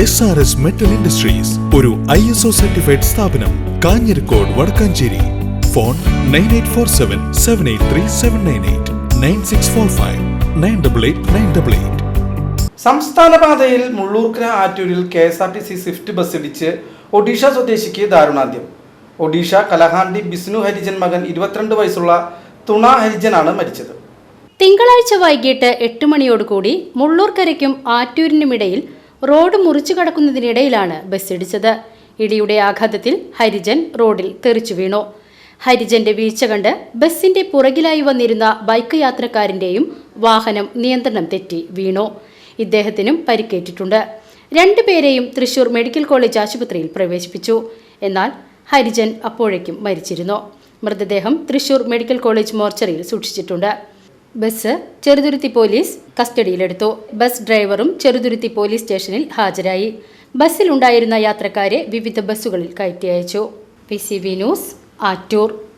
S R S metal industries ഒരു I S O certified സ്ഥാപനം Kanjirakode Wadakkanchery. Phone nine eight four seven seven eight three seven nine eight nine six four five nine double eight nine double eight സംസ്ഥാന പാതയിൽ Mullurkara ആറ്റൂരിൽ K S R T C swift ബസ്സിടിച്ച് Odisha സ്വദേശിക്ക് ദാരുണാന്ത്യം. ഒഡീഷ കലഹാണ്ടി ബിസ്നു ഹരിജൻ മകൻ ഇരുപത്തിരണ്ട് വയസ്സുള്ള തുണ ഹരിജനാണ് മരിച്ചത്. തിങ്കളാഴ്ച വൈകിട്ട് എട്ട് മണിയോടുകൂടി മുള്ളൂർക്കരയ്ക്കും ആറ്റൂരിനുമിടയിൽ റോഡ് മുറിച്ചു കടക്കുന്നതിനിടയിലാണ് ബസ്സിടിച്ചത് ഇടിയുടെ ആഘാതത്തിൽ ഹരിജൻ റോഡിൽ തെറിച്ചു വീണു. ഹരിജന്റെ വീഴ്ച കണ്ട് ബസിന്റെ പുറകിലായി വന്നിരുന്ന ബൈക്ക് യാത്രക്കാരന്റെയും വാഹനം നിയന്ത്രണം തെറ്റി വീണു. ഇദ്ദേഹത്തിനും പരിക്കേറ്റിട്ടുണ്ട്. രണ്ടുപേരെയും തൃശൂർ മെഡിക്കൽ കോളേജ് ആശുപത്രിയിൽ പ്രവേശിപ്പിച്ചു. എന്നാൽ ഹരിജൻ അപ്പോഴേക്കും മരിച്ചിരുന്നു. മൃതദേഹം തൃശൂർ മെഡിക്കൽ കോളേജ് മോർച്ചറിയിൽ സൂക്ഷിച്ചിട്ടുണ്ട്. ബസ് ചെറുതുരുത്തി പോലീസ് കസ്റ്റഡിയിലെടുത്തു. ബസ് ഡ്രൈവറും ചെറുതുരുത്തി പോലീസ് സ്റ്റേഷനിൽ ഹാജരായി. ബസ്സിലുണ്ടായിരുന്ന യാത്രക്കാരെ വിവിധ ബസ്സുകളിൽ കയറ്റി അയച്ചു. P C V news Attoor.